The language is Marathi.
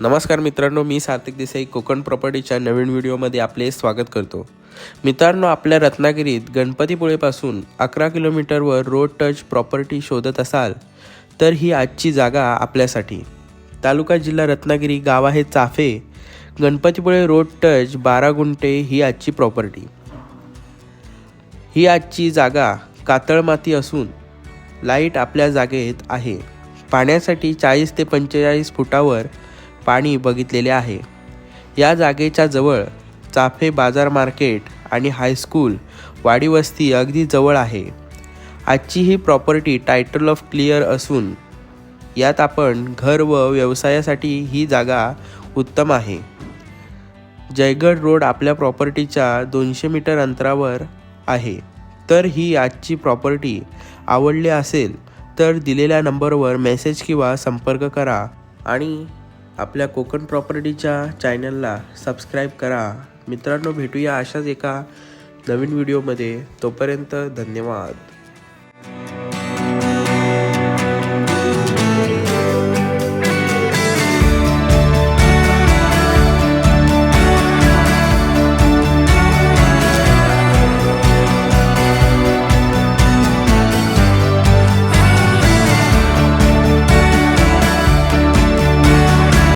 नमस्कार मित्रांनो मी सात्विक देसाई कोकण प्रॉपर्टीच्या नवीन व्हिडिओमध्ये आपले स्वागत करतो. मित्रांनो आपल्या रत्नागिरीत गणपतीपुळेपासून अकरा किलोमीटरवर रोड टच प्रॉपर्टी शोधत असाल तर ही आजची जागा आपल्यासाठी. तालुका जिल्हा रत्नागिरी गाव आहे चाफे. गणपतीपुळे रोड टच बारा गुंठे ही आजची प्रॉपर्टी. ही आजची जागा कातळ माती असून लाइट आपल्या जागेत आहे. पाण्यासाठी चाळीस ते पंचेचाळीस फुटावर पाणी बघितलेले आहे. या जागेच्या जवळ चाफे बाजार मार्केट आणि हायस्कूल वाडी वस्ती अगदी जवळ आहे. आजची ही प्रॉपर्टी टायटल ऑफ क्लिअर असून यात आपण घर व व्यवसायासाठी ही जागा उत्तम आहे. जयगड रोड आपल्या प्रॉपर्टीच्या दोनशे मीटर अंतरावर आहे. तर ही आजची प्रॉपर्टी आवडली असेल तर दिलेल्या नंबरवर मेसेज किंवा संपर्क करा आणि आपल्या कोकण प्रॉपर्टीच्या चॅनलला सबस्क्राईब करा. मित्रांनो भेटूया अशाच एका नवीन व्हिडिओमध्ये. तोपर्यंत धन्यवाद.